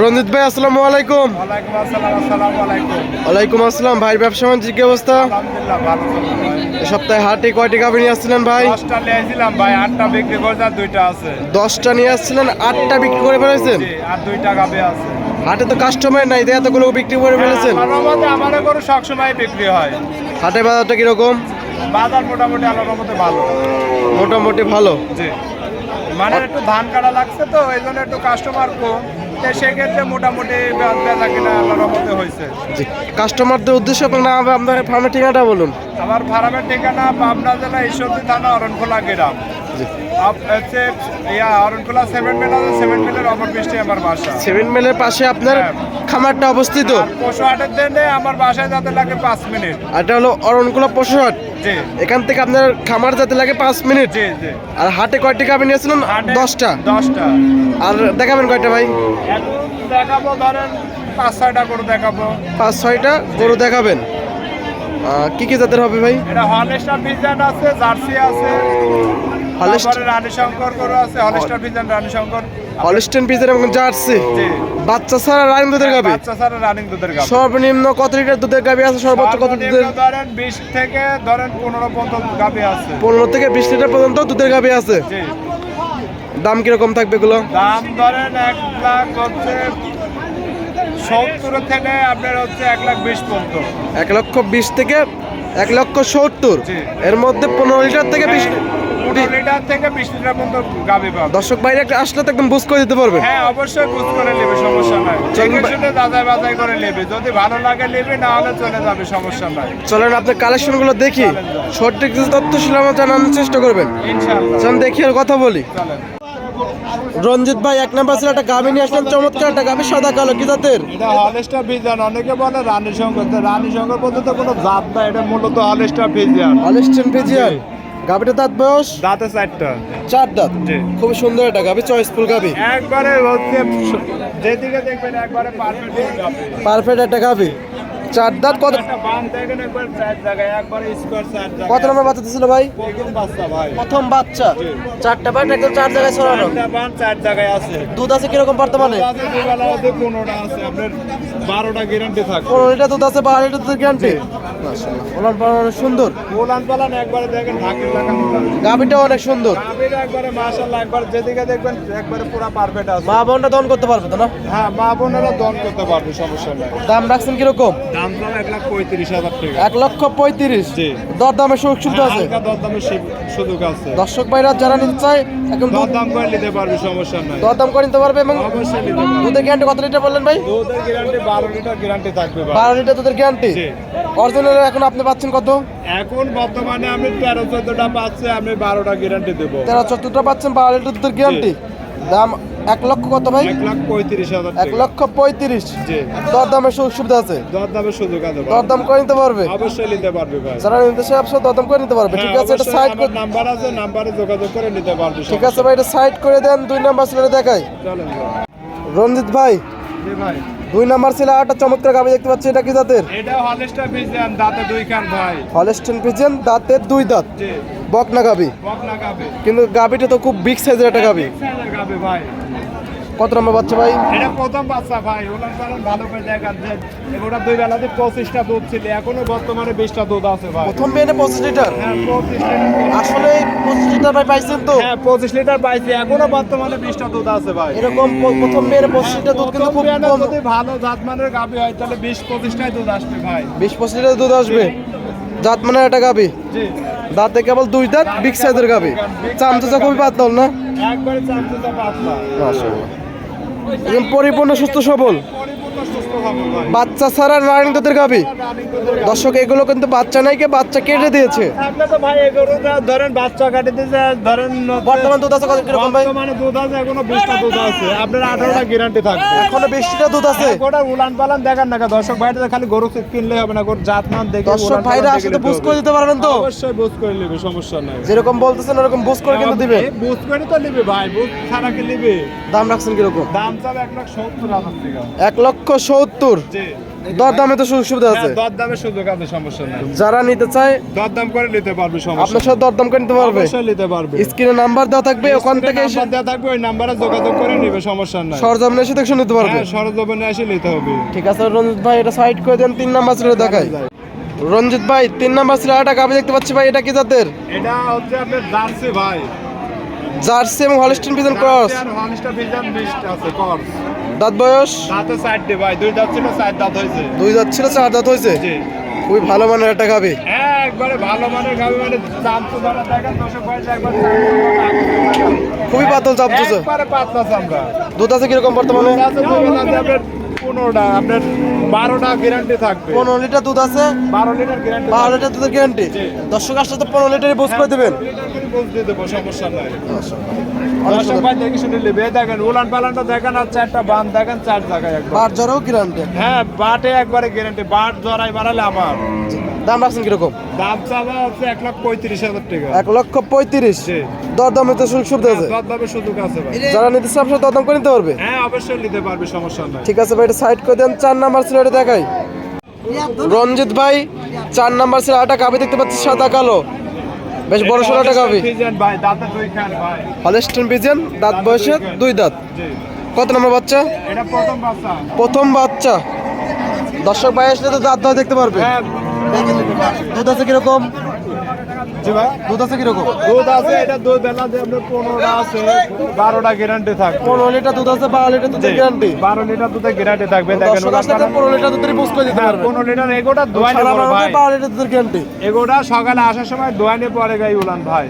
রঞ্জিত ভাই আসসালামু আলাইকুম। ওয়ালাইকুম আসসালাম আলাইকুম। আসসালাম ভাই ব্যবসা বাণিজ্যের কি অবস্থা? সপ্তাহে হাটে কয়টি গাভী নিয়ে আসছিলেন ভাই? দশটা নিয়েছিলাম ভাই আটটা বিক্রি করছে আর দুইটা আছে। দশটা নিয়ে আসছিলেন আটটা বিক্রি করে ফেলেছেন? আর দুইটা গাবে আছে। হাটে তো কাস্টমার নাই এতগুলো বিক্রি করে ফেলেছেন? আমার গরু সবসময় বিক্রি হয়। হাটে বাজারটা কীরকম? বাজার মোটামুটি আল্লাহর মতে ভালো। মোটামুটি ভালো। জি। মানে একটু ধান কাটা লাগছে তো এই জন্য একটু কাস্টমার কম। সেক্ষেত্রে মোটামুটি বে- বেচা কিনা আল্লাহর মতে হয়েছে। জি। কাস্টমারদের উদ্দেশ্যে আপনার আপনার ফার্মের ঠিকানাটা বলুন। আমার ফার্মের ঠিকানা পাবনা জেলা ঈশ্বরদী থানা অরণখোলা গ্রাম। ইয়া সেভেন মিল সেভেন মিলের অপর পৃষ্ঠে আমার বাসা। সেভেন মেলের পাশে আপনার হ্যাঁ। খামারটা অবস্থিত? পশু হাটের জন্য আমার বাসায় যাতে লাগে পাঁচ মিনিট। এটা হলো অরণকুলা জি এখান থেকে আপনার খামার যেতে লাগে পাঁচ মিনিট। আর হাটে কয়টি গাভী নিয়েছিলেন? দশটা। দশটা। আর দেখাবেন কয়টা ভাই? দেখাবো ধরেন পাঁচ ছয়টা গরু দেখাবো। পাঁচ ছয়টা গরু দেখাবেন। কি কি জাতের হবে ভাই? এটা হলেস্টার ফিজান আছে জার্সি আছে হলেস্ট- তারপরে রানী শঙ্কর গরু আছে Holstein Friesian Rani Shankar. Holstein পিজের এবং জার্সি বাচ্চা ছাড়া রানিং দুধের গাভী বাচ্চা ছাড়া রানিং দুধের গাব। সর্বনিম্ন কত লিটার দুধের গাভী আছে? সর্বোচ্চ কত দুধের ধরেন বিশ থেকে ধরেন পনেরো পর্যন্ত গাবি আছে। পনেরো থেকে বিশ লিটার পর্যন্ত দুধের গাভী আছে। জি। দাম কীরকম থাকবে এগুলো? দাম ধরেন এক লাখ হচ্ছে সত্তর থেকে আপনার হচ্ছে এক লাখ বিশ পর্যন্ত। এক লক্ষ বিশ থেকে এক লক্ষ সত্তর। এর মধ্যে পনেরো লিটার থেকে বিশ পনেরো লিটার থেকে বিশ লিটার পর্যন্ত গাবি পাবে। দর্শক বাইরে একটা আসলে তো একদম বুঝ করে দিতে পারবে। হ্যাঁ অবশ্যই বুঝ করে নেবে সমস্যা নাই। চলুন। শুনে যাচাই বাছাই করে নেবে। যদি ভালো লাগে নেবে না হলে চলে যাবে সমস্যা নাই। চলেন আপনার কালেকশনগুলো দেখি। সঠিক তথ্য ছিল আমার জানানোর চেষ্টা করবেন। ইনশাআল্লাহ। চলেন দেখি আর কথা বলি। চলেন। রঞ্জিত ভাই এক নাম্বার ছিল একটা গাভী নিয়ে আসলেন। চমৎকার একটা গাভী সাদা কালো কি জাতের? এটা হলেস্টার ফিজিয়ান অনেকে বলে রানী শঙ্কর। রানী শঙ্কর বলতে তো কোনো জাত না এটা মূলত হলেস্টার ফিজিয়ান অলিস্টেন ফিজিয়ান গাভীটা দাঁত বয়স? দাঁতে চারটা। চার দাঁত। খুব সুন্দর একটা গাভী চয়েসফুল গাভী একবারে হচ্ছে যেদিকে দেখবেন একবারে পারফেক্ট যাবে পারফেক্ট একটা গাভী চার দাঁত কত বান দেখেন একবার চার জায়গায় একবারে স্কোয়ার চার কত নম্বর বাচ্চা ছিল ভাই? প্রথম বাচ্চা ভাই। প্রথম বাচ্চা। চারটা বাট একদম চার জায়গায় ছড়ানো। চার জায়গায় আছে। দুধ আছে কীরকম বর্তমানে? পনেরোটা আছে। আপনার বারোটা গ্যারান্টি থাকবে পনেরো লিটার দুধ আছে বারো লিটার দুধ গ্যারান্টি ওলান পালান সুন্দর। উলান পালান একবারে দেখেন ঢাকের লাগানো গাভীটাও অনেক সুন্দর। আবির একবারে মাশাআল্লাহ একবার যেদিকে দেখবেন একবারে পুরো পারফেক্ট আছে। মা বোনটা দহন করতে পারবে তো না? হ্যাঁ মা বোনেরা দন করতে পারবে সমস্যা নাই। দাম রাখছেন কীরকম? দাম দাম এক লাখ পঁয়ত্রিশ হাজার টাকা। এক লক্ষ পঁয়ত্রিশ? জি। দর দামে সুযোগ সুবিধা আছে? হালকা দরদামের সুযোগ আছে। দর্শক ভাইরা যারা নিতে চায় এখন দরদাম করে নিতে পারবে সমস্যা নাই। দর দাম করে নিতে পারবে এবং অবশ্যই নিতে পারবে। দুধের গ্যারান্টি কত লিটার বললেন ভাই? দুধের গ্যারান্টি লিটার গ্যারান্টি থাকবে ভাই। বারো লিটার দুধের গ্যারান্টি। অরিজিনাল এখন আপনি পাচ্ছেন কত? এখন বর্তমানে আমি তেরো চোদ্দটা পাচ্ছি আমি বারোটা গ্যারান্টি দেবো। তেরো চোদ্দটা পাচ্ছেন বারো লিটার গ্যারান্টি দাম এক লক্ষ কত ভাই? এক লাখ পঁয়ত্রিশ হাজার এক লক্ষ পঁয়ত্রিশ? জি। দর দামের সুযোগ সুবিধা আছে? দরদামের সুযোগ আছে ভাই। দর দাম করে নিতে পারবে? অবশ্যই নিতে পারবে ভাই। যারা নিতে চায় আপনি দর করে নিতে পারবে। ঠিক আছে এটা সাইড করে নাম্বার আছে নাম্বারে যোগাযোগ করে নিতে পারবে ঠিক আছে ভাই এটা সাইড করে দেন দুই নাম্বার ছেলে দেখাই। চলেন রঞ্জিত ভাই। জি ভাই। দুই নাম্বার ছিল আটটা চমৎকার গাবি দেখতে পাচ্ছি এটা কি দাঁতের এটা হলেস্টার পিজন দাঁতে দুই কান ভাই। হলেস্টেন পিজন দাঁতের দুই দাঁত। বকনা গাবি। বকনা গাবি। কিন্তু গাবিটা তো খুব বিগ সাইজের একটা গাবি। সাইজের গাবি ভাই। কত নম্বর বাচ্চা ভাই? এটা প্রথম বাচ্চা ভাই পালন ভালো করে দেখান ওটা দুই বেলাতে পঁচিশটা দুধ ছিল এখনও বর্তমানে বিশটা দুধ আছে ভাই। প্রথম পঁচিশ লিটার? হ্যাঁ পঁচিশ আসলে এই পঁচিশ লিটার ভাই পাইছেন তো? হ্যাঁ পঁচিশ লিটার পাইছি এখনও বর্তমানে বিশটা দুধ আছে ভাই। এরকম প্রথম মেয়ের পঁচিশ লিটার দুধ কিন্তু খুব কম। যদি ভালো জাতমানের গাবি হয় তাহলে বিশ পঁচিশটাই দুধ আসবে ভাই। বিশ পঁচিশ লিটার দুধ আসবে? জাত মানে একটা গাবি? জি। দাঁতে কেবল দুই দাঁত বিগ সাইজের গাবি। চামচা খুবই পাতল না? একবারে চামচুটা পাতলা। একদম পরিপূর্ণ সুস্থ সবল। বাচ্চা ছাড়া রানিং দুধের গাবি। দর্শক এগুলো কিন্তু বাচ্চা নাই কে বাচ্চা কেটে দিয়েছে। ধরেন বাচ্চা কাটে দিয়েছে ধরেন বর্তমান দুধ আছে কীরকম ভাই? বর্তমানে দুধ আছে এখনও বিশটা দুধ আছে। আপনার আঠারোটা গ্যারান্টি থাকবে। এখনও বেশিটা দুধ আছে। ওটা উলান পালান দেখান না দর্শক ভাইটা খালি গরু কিনলে হবে না গরু জাত মান দেখে দর্শক ভাইরা আসলে বুঝ করে দিতে পারবেন তো? অবশ্যই বুঝ করে নেবে সমস্যা নাই যেরকম বলতেছেন ওরকম বুঝ করে কিন্তু দিবে। বুঝ করে তো নিবে ভাই বুঝ ছাড়া কি নিবে? দাম রাখছেন কীরকম? দাম চাবে এক লাখ সত্তর হাজার টাকা। এক লক্ষ সত্তর। জি। দর দামে তো সুযোগ সুবিধা আছে। হ্যাঁ, দরদামের সুযোগ আছে সমস্যা নাই। যারা নিতে চায় দরদাম করে নিতে পারবে সমস্যা আপনার সাথে দরদাম করে নিতে পারবে? অবশ্যই নিতে পারবে। স্ক্রিনে নাম্বার দেওয়া থাকবে ওখান থেকে এসে নাম্বার দেওয়া থাকবে ওই নাম্বারে যোগাযোগ করে নিবে সমস্যা নাই। সরজমিনে এসে দেখে নিতে পারবে। হ্যাঁ সরজমিনে এসে নিতে হবে। ঠিক আছে রঞ্জিত ভাই এটা সাইড করে দেন তিন নাম্বার ছিল দেখাই। রঞ্জিত ভাই তিন নাম্বার ছিল একটা গাবি দেখতে পাচ্ছি ভাই এটা কি জাতের? এটা হচ্ছে আপনার জার্সি ভাই। জার্সি এবং Holstein Friesian cross Holstein Friesian mixed আছে কর্স দাঁত বয়স? দাঁতে দে ভাই দুই দাঁত ছিল চার দাঁত হয়েছে। দুই দাঁত ছিল চার দাঁত হয়েছে? জি। খুবই ভালো মানের একটা গাবি। হ্যাঁ একবারে ভালো মানের গাবি মানে দাম তো ধরা দেখেন দশক পয়সা একবার খুবই পাতল চাপতেছে একবারে পাতলা চামড়া। দুধ আছে কীরকম বর্তমানে? দুধ আছে আপনার পনেরোটা আপনার বারোটা গ্যারান্টি থাকবে। পনেরো লিটার দুধ আছে? বারো লিটার গ্যারান্টি বারো লিটার দুধের গ্যারান্টি দর্শক আসলে তো পনেরো লিটারই বুঝ করে দেবেন। দিয়ে দেবো সমস্যা নাই। দর্শক ভাই দেখে শুনে নেবে দেখেন উলান পালানটা দেখেন আর চারটা বান দেখেন চার জায়গায় একবার। গ্যারান্টি হ্যাঁ বাটে একবারে গ্যারান্টি বাট বাড়ালে আমার দাম রাখছেন কীরকম? দাম চাওয়া হচ্ছে এক লাখ পঁয়ত্রিশ হাজার টাকা। এক লক্ষ পঁয়ত্রিশ। তো সুযোগ সুবিধা আছে। সুযোগ যারা নিতে চায় আপনার দরদাম করে নিতে পারবে? হ্যাঁ অবশ্যই নিতে পারবে সমস্যা নাই। ঠিক আছে ভাই এটা সাইড করে দেন। চার নাম্বার ছিল এটা দেখাই। রঞ্জিত ভাই, চার নাম্বার ছিল গাবি দেখতে পাচ্ছি সাদা, কালো। বেশ বড় সড়ো একটা গাবি হলেস্টন পিজিয়ান দাঁত বয়সে দুই দাঁত। কত নম্বর বাচ্চা? প্রথম বাচ্চা। দর্শক ভাই আসলে তো দাঁত দাঁত দেখতে পারবে। হ্যাঁ। দুধ আছে কীরকম? জি ভাই দুধ আছে কীরকম? দুধ আছে এটা দুধ বেলা দিয়ে আপনার পনেরোটা আছে বারোটা গ্যারান্টি থাকবে। পনেরো লিটার দুধ আছে বারো লিটার দুধের গ্যারান্টি বারো লিটার দুধের গ্যারান্টি থাকবে দেখেন পনেরো লিটার দুধের বুঝ করে দিতে হ্যাঁ পারবে পনেরো লিটার এগোটা দোয়াই ভাই। বারো লিটার দুধের গ্যারান্টি এগোটা সকালে আসার সময় দোয়ানে পরে গাই উলান ভাই।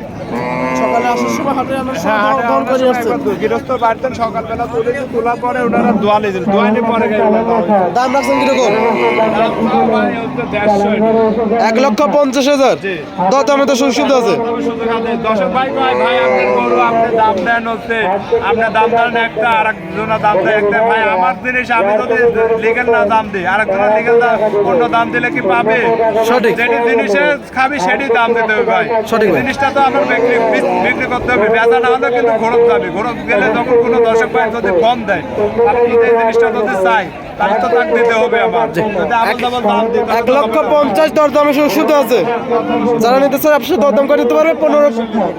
সকালে আসার সময় হাটে আনার হ্যাঁ সময় হাটে করে আসছে। গৃহস্থ বাড়িতে সকালবেলা পরে ওনারা দোয়ালে দিল দোয়ানে পরে দাম রাখছেন কীরকম? ভাই হচ্ছে দেড়শো। এটা। এক লক্ষ পঞ্চাশ হাজার। জি। দর তো সুযোগ সুবিধা আছে। দর্শক ভাই কয়, ভাই আপনার গরু আপনি দাম দেন হচ্ছে আপনার দাম দেন একটা আর একজনের দাম দেয় একটা ভাই আমার জিনিস আমি যদি লিগেল না দাম দিই আর একজনের লিগেল অন্য দাম দিলে কি পাবে সঠিক। যেটি জিনিসে খাবি সেটি দাম দিতে হবে ভাই সঠিক জিনিসটা তো আমার বিক্রি বিক্রি করতে হবে বেচা না হলে কিন্তু ঘরত যাবে ঘরত গেলে যখন কোনো দর্শক ভাই যদি কম দেয় যদি এই জিনিসটা যদি চাই এক লক্ষ পঞ্চাশ দর দামে সুযোগ আছে। যারা নিতে চায় আপনার দরদাম করে দিতে পারবে। পনেরো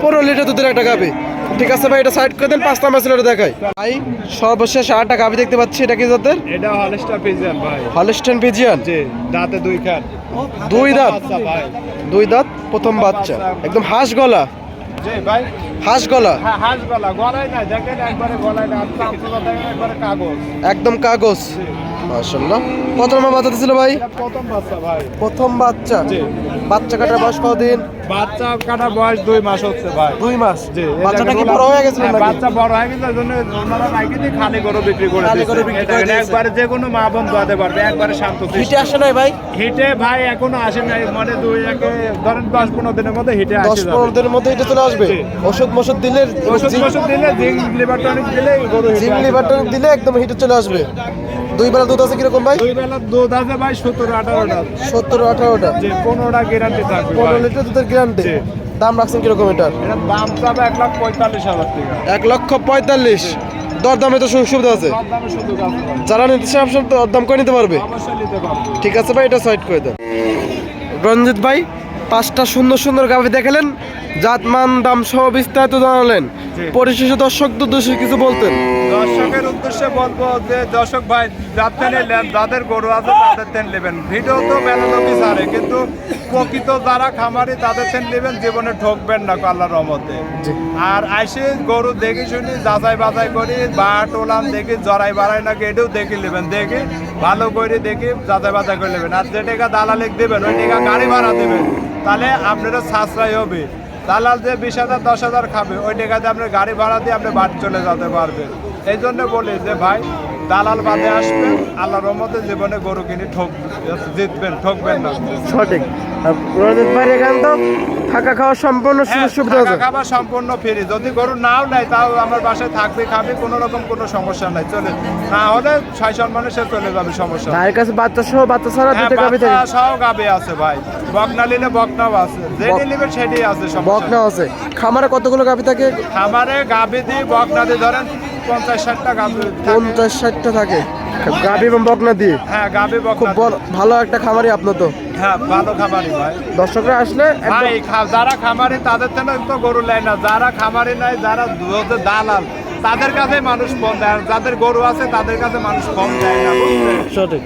পনেরো লিটার দুধের একটা গাবি। ঠিক আছে ভাই এটা সাইড করে দেন পাঁচ নাম্বার ছিল দেখাই। ভাই সর্বশেষ আটটা গাবি দেখতে পাচ্ছি এটা কি জাতের? এটা হলস্টার পিজিয়ান ভাই। হলিস্টেন পিজিয়ান জি দাঁতে দুই খান দুই দাঁত? আচ্ছা দুই দাঁত প্রথম বাচ্চা। একদম হাঁস গলা। হাঁস গলা? হ্যাঁ হাঁস গলা। গলায় না দেখেন একবারে গলায় না আপনি আপনারা দেখেন একবারে কাগজ। একদম কাগজ। মাশাআল্লাহ। কত নম্বর বাচ্চা ছিল ভাই? প্রথম বাচ্চা ভাই। প্রথম বাচ্চা? জি। বাচ্চা কাটার বয়স কতদিন? বাচ্চা কাটার বয়স দুই মাস হচ্ছে ভাই। দুই মাস? জি বাচ্চাটা কি বড় হয়ে গেছিল হ্যাঁ, নাকি? বাচ্চা বড় হয়ে গেছে জন্য ওনারা রাখি দিয়ে খালি করে বিক্রি করে খালি করে বিক্রি করে একবারে যে কোনো মা বোন দোয়াতে পারবে একবারে শান্ত হিটে আসে নাই ভাই? হিটে ভাই এখনও আসে নাই মানে দুই একে ধরেন দশ পনেরো দিনের মধ্যে হিটে আসে পনেরো দিনের মধ্যে হিটে চলে আসবে? ওষুধ মষুধ দিলে ওষুধ ওষুধ দিলে জিঙ্ক লিভার টনিক দিলে গরু হিটে জিম লিভার যাবে। দিলে একদম হিটে চলে আসবে। দুই বেলা দুধ আছে কীরকম ভাই? দুই বেলা দুধ আছে ভাই সতেরো আঠারোটা। সত্তর আঠারোটা। পনেরোটা গ্যারান্টি থাকবে পনেরো লিটার দুধের গ্যারান্টি দাম রাখছেন কীরকম এটার? দাম চাবে এক লাখ পঁয়তাল্লিশ হাজার টাকা। এক লক্ষ পঁয়তাল্লিশ। দর দামে তো সুযোগ সুবিধা আছে। যারা নিতে চায় আপনার দর দাম করে নিতে পারবে। নিতে পারবে। ঠিক আছে ভাই এটা সাইড করে দেন। রঞ্জিত ভাই পাঁচটা সুন্দর সুন্দর গাভী দেখালেন জাতমান দাম সহ বিস্তারিত জানালেন। পরিশেষে দর্শক উদ্দেশ্যে কিছু বলতেন। দর্শকের উদ্দেশ্যে বলব যে দর্শক ভাই নেন যাদের গরু আছে তাদের তেন নেবেন। ভিডিও তো মেলানোকি সারে কিন্তু প্রকৃত যারা খামারি তাদের তেন নেবেন জীবনে ঠকবেন না আল্লাহর রহমতে। আর আইসে গরু দেখি শুনি যাচাই বাছাই করি বা টোলাম দেখি জড়াই বাড়াই নাকি এটাও দেখি নেবেন দেখি ভালো করে দেখি যাচাই বাছাই করে নেবেন আর যে টাকা দালালিক দেবেন ওই টাকা গাড়ি ভাড়া দেবেন তাহলে আপনারা সাশ্রয় হবে। দালাল যে বিশ হাজার দশ হাজার খাবে ওই টাকাতে আপনি গাড়ি ভাড়া দিয়ে আপনি বাড়ি চলে যেতে পারবেন। এই জন্য বলি যে ভাই দালাল বাদে আসবেন আল্লাহ রহমতে জীবনে গরু কিনে ঠক জিতবেন ঠকবেন না। সঠিক। রঞ্জিত ভাই এখানে তো থাকা খাওয়া সম্পূর্ণ হ্যাঁ, সুবিধা থাকা আছে। সম্পূর্ণ ফ্রি যদি গরু নাও নেয় তাও আমার বাসায় থাকবে খাবে কোনো রকম কোনো সমস্যা নাই। চলে না হলে ছয় সম্মানে সে চলে যাবে সমস্যা নাই। ভাইয়ের কাছে বাচ্চা সহ বাচ্চা ছাড়া হ্যাঁ দুটো গাভি থাকে। সহ গাবে আছে ভাই। বকনা নিলে বকনাও আছে আছে সমস্যা বকনা নাই। আছে। খামারে কতগুলো গাভি থাকে? খামারে গাভি দিয়ে বকনা দিয়ে ধরেন পঞ্চাশ ষাটটা থাকে। পঞ্চাশ ষাটটা থাকে। গাভী এবং বকনা দিয়ে? হ্যাঁ খুব বকনা বড়- ভালো একটা খামারই আপনার তো। হ্যাঁ ভালো খামারি ভাই। দর্শকরা আসলে ভাই যারা খামারি তাদের জন্য তো গরু নেয় না। যারা খামারি নাই যারা দুধের দালাল তাদের কাছে মানুষ ফোন দেয় যাদের গরু আছে তাদের কাছে মানুষ ফোন দেয় না সঠিক।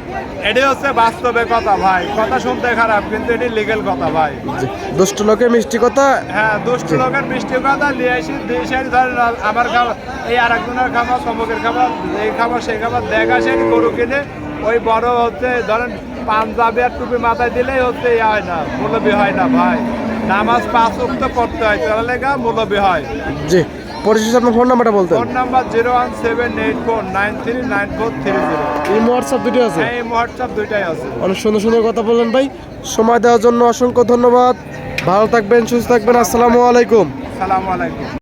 এটি হচ্ছে বাস্তবে কথা ভাই। কথা শুনতে খারাপ কিন্তু এটি লিগেল কথা ভাই। দুষ্ট লোকের মিষ্টি কথা? হ্যাঁ দুষ্ট লোকের মিষ্টি কথা নিয়ে আসি দিয়ে এসে ধরেন আমার খাবার এই আর একজনের খাবার সমকের খাবার এই খাবার সেই খাবার দেখা সে গরু কিনে ওই বড় হচ্ছে ধরেন পাঞ্জাবি আর টুপি মাথায় দিলেই হচ্ছে ইয়ে হয় না মুলবি হয় না ভাই। নামাজ পাঁচ উক্ত পড়তে হয় তাহলে লেখা মুলবি হয়। জি। পরিশেষে আপনার ফোন নাম্বারটা বলতেন। Phone number zero one seven eight four nine three nine four three zero এই হোয়াটসঅ্যাপ দুটো আছে? এই হোয়াটসঅ্যাপ দুইটাই আছে। অনেক সুন্দর সুন্দর কথা বললেন ভাই। সময় দেওয়ার জন্য অসংখ্য ধন্যবাদ। ভালো থাকবেন সুস্থ থাকবেন। আসসালামু আলাইকুম। সালামু আলাইকুম।